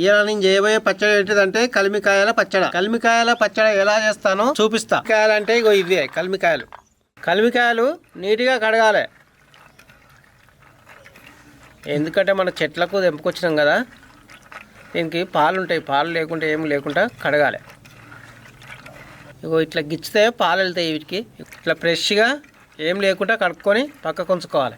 ఇవాళ నేను చేయబోయే పచ్చడి ఏంటిదంటే కలిమికాయల పచ్చడ. కలిమికాయల పచ్చడి ఎలా చేస్తానో చూపిస్తా. కాయలు అంటే ఇగో ఇవే కలిమికాయలు. కలిమికాయలు నీట్గా కడగాలి. ఎందుకంటే మన చెట్లకు తెంపుకొచ్చినాం కదా దీనికి పాలు ఉంటాయి పాలు లేకుంటే ఏం లేకుండా కడగాలి. ఇగో ఇట్లా గిచ్చితే పాలు వెళ్తాయి వీటికి. ఇట్లా ఫ్రెష్గా ఏం లేకుండా కడుక్కొని పక్కకు ఉంచుకోవాలి.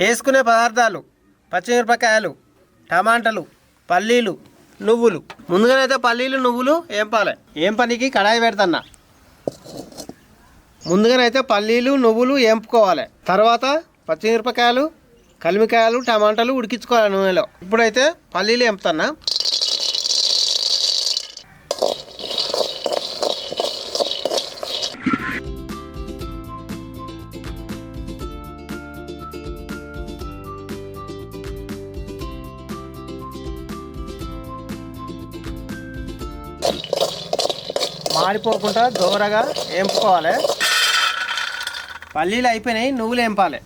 వేసుకునే పదార్థాలు పచ్చిమిరపకాయలు టమాటాలు పల్లీలు నువ్వులు. ముందుగానైతే పల్లీలు నువ్వులు ఏంపాలి ఏం పనికి కడాయి పెడతన్నా? ముందుగానైతే పల్లీలు నువ్వులు ఏంపుకోవాలి. తర్వాత పచ్చిమిరపకాయలు కలిమికాయలు టమాటాలు ఉడికించుకోవాలి నూనెలో. ఇప్పుడైతే పల్లీలు ఎంపుతున్నా మాడిపోకుండా దోరగా వేంపుకోవాలి పల్లీలు అయిపోయినాయి నువ్వులు వేంపాలి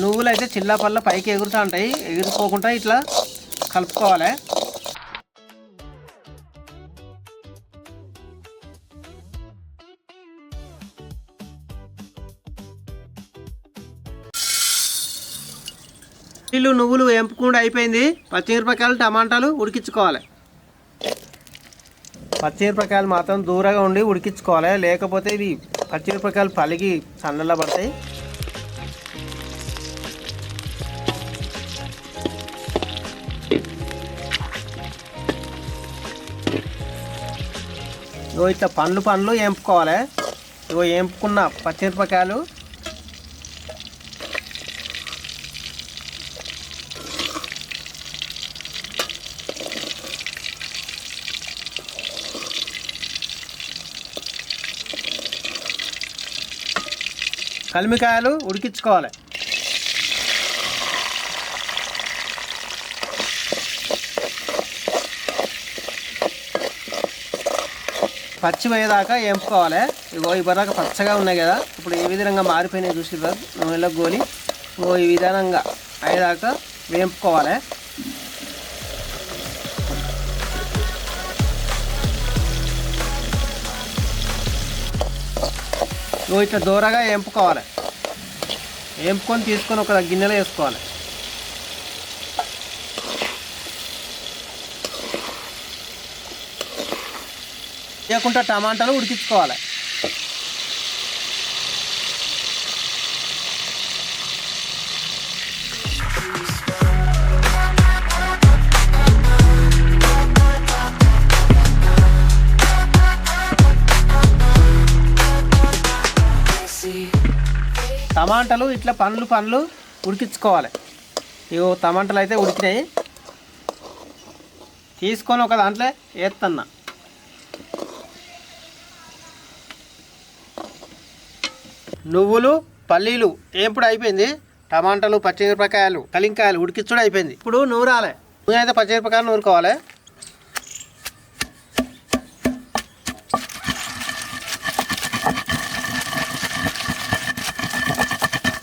నువ్వులు అయితే చిల్లా పళ్ళ పైకి ఎగురుతూ ఉంటాయి ఎగిరిపోకుండా ఇట్లా కలుపుకోవాలి. పల్లీలు నువ్వులు ఎంపుకుండా అయిపోయింది. పచ్చిమిరపకాయలు టమాటాలు ఉడికించుకోవాలి. పచ్చిమిరపకాయలు మాత్రం దూరంగా ఉండి ఉడికించుకోవాలి. లేకపోతే ఇవి పచ్చిమిరపకాయలు పలిగి సన్నలా పడతాయి. ఇగో ఇట్లా పండ్లు పండ్లు ఎంపుకోవాలి. ఇగో ఎంపుకున్న పచ్చిమిరపకాయలు కలిమికాయలు ఉడికించుకోవాలి. పచ్చి పోయేదాకా వేపుకోవాలి. ఇగో ఇప్పటిదాకా పచ్చగా ఉన్నాయి కదా ఇప్పుడు ఏ విధంగా మారిపోయినాయి చూసి నూనెలో గోలి. ఇగో ఈ విధానంగా అయ్యేదాకా వేంపుకోవాలి. నువ్వు ఇట్లా దూరగా ఎంపుకోవాలి. వేపుకొని తీసుకొని ఒక గిన్నెలో వేసుకోవాలి. లేకుంటే టమాటాలు ఉడికించుకోవాలి. టమాటాలు ఇట్లా పండ్లు పండ్లు ఉడికించుకోవాలి. ఇగో టమాటాలు అయితే ఉడికినాయి. తీసుకొని ఒక దాంట్లో వేస్తున్నా నువ్వులు పల్లీలు ఏంపుడు అయిపోయింది. టమాటాలు పచ్చిమిరపకాయలు కలింకాయలు ఉడికించుడు అయిపోయింది. ఇప్పుడు నూరాలి. నూనె అయితే పచ్చిమిరపకాయలు నూరుకోవాలి.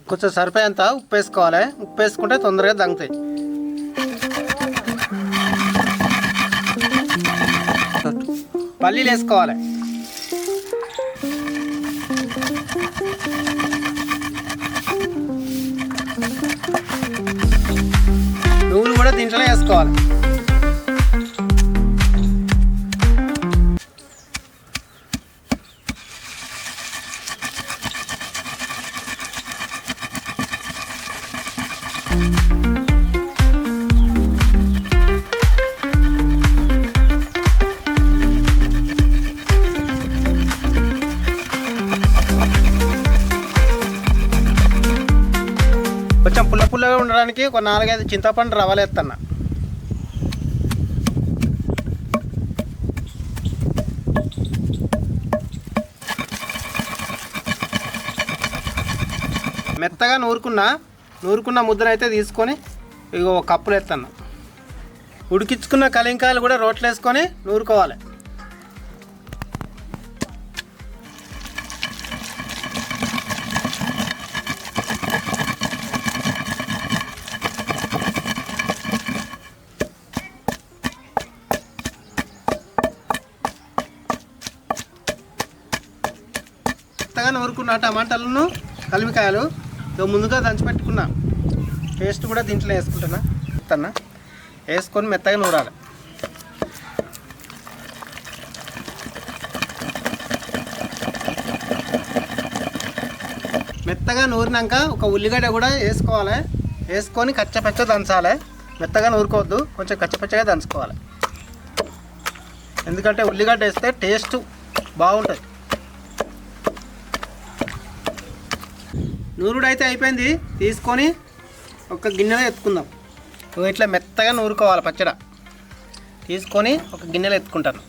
కొంచెం సరిపోయేంత ఉప్పు వేసుకోవాలి ఉప్పు వేసుకుంటే తొందరగా దంగుతాయి. పల్లీలు వేసుకోవాలి నువ్వులు కూడా దీంట్లో వేసుకోవాలి. కొంచెం పుల్ల పుల్లగా ఉండడానికి ఒక నాలుగైదు చింతపండు రవ్వలు మెత్తగా నూరుకున్నా నూరుకున్న ముద్దను అయితే తీసుకొని ఇక ఒక కప్పులు ఎత్తన్నా. ఉడికించుకున్న కలింకాయలు కూడా రోట్లు వేసుకొని నూరుకోవాలి. నూరుకున్న టమాటాలను కలిమికాయలు ఇదో ముందుగా దంచిపెట్టుకున్నా పేస్ట్ కూడా దీంట్లో వేసుకుంటున్నా. తన్న. వేసుకొని మెత్తగా నూరాలి. మెత్తగా నూరినాక ఒక ఉల్లిగడ్డ కూడా వేసుకోవాలి. వేసుకొని కచ్చపచ్చ దంచాలి. మెత్తగా నూరుకోవద్దు. కొంచెం కచ్చపచ్చగా దంచుకోవాలి. ఎందుకంటే ఉల్లిగడ్డ వేస్తే టేస్ట్ బాగుంటుంది. నూరుడు అయితే అయిపోయింది. తీసుకొని ఒక గిన్నెలో ఎత్తుకుందాం. ఇట్లా మెత్తగా నూరుకోవాలి పచ్చడ. తీసుకొని ఒక గిన్నెలో ఎత్తుకుంటాను.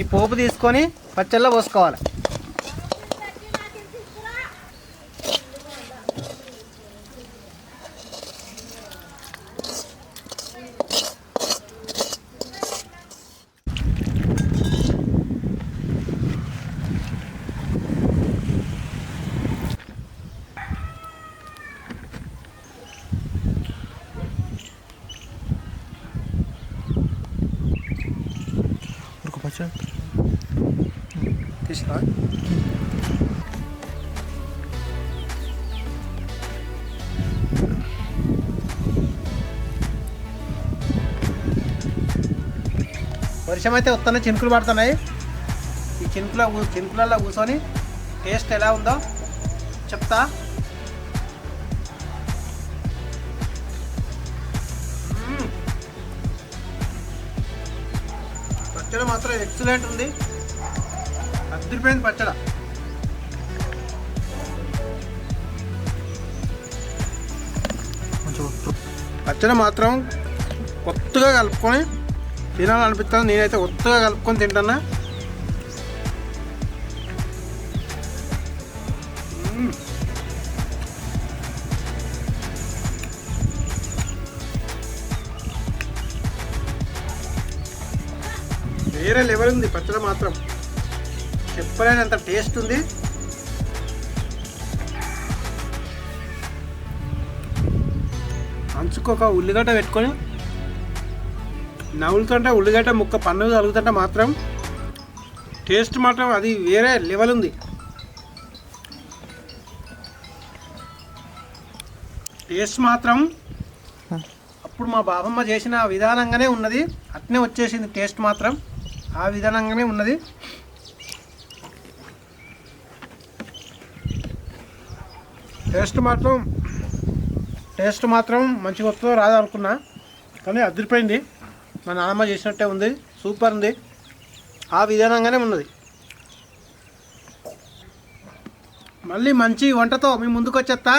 ఈ పోపు తీసుకొని పచ్చళ్ళలో పోసుకోవాలి. తీసినా వర్షం అయితే వస్తున్నాయి చినుకులు పడుతున్నాయి ఈ చినుకుల చినుకులలో కూర్చొని టేస్ట్ ఎలా ఉందో చెప్తా. పచ్చడి మాత్రం ఎక్సలెంట్ ఉంది. అద్దరిపోయింది పచ్చడ. పచ్చడి మాత్రం కొత్తగా కలుపుకొని తినాలనిపిస్తుంది. నేనైతే కొత్తగా కలుపుకొని తింటున్నా. వేరే లెవెల్ ఉంది పచ్చడి మాత్రం. చెప్పలేనంత టేస్ట్ ఉంది. అంచుకు ఒక ఉల్లిగడ్డ పెట్టుకొని నవ్వులుతుంటే ఉల్లిగడ్డ ముక్క పన్ను తగులుతుంటే మాత్రం టేస్ట్ మాత్రం అది వేరే లెవెల్ ఉంది. టేస్ట్ మాత్రం అప్పుడు మా బాబమ్మ చేసిన విధానంగానే ఉన్నది. అట్నే వచ్చేసింది టేస్ట్ మాత్రం. ఆ విధానంగానే ఉన్నది. టేస్ట్ మాత్రం టేస్ట్ మాత్రం మంచిగా వస్తుందో రాదో అనుకున్నా కానీ అదిరిపోయింది. మా నాన్నమ్మ చేసినట్టే ఉంది సూపర్ ఉంది. ఆ విధానంగానే ఉన్నది. మళ్ళీ మంచి వంటతో మీ ముందుకు వచ్చేస్తా.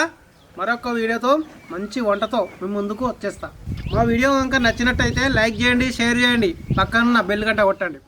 మరొక వీడియోతో మంచి వంటతో మీ ముందుకు వచ్చేస్తా. మా వీడియో కనుక నచ్చినట్టయితే లైక్ చేయండి షేర్ చేయండి. పక్కన బెల్ గంట కొట్టండి.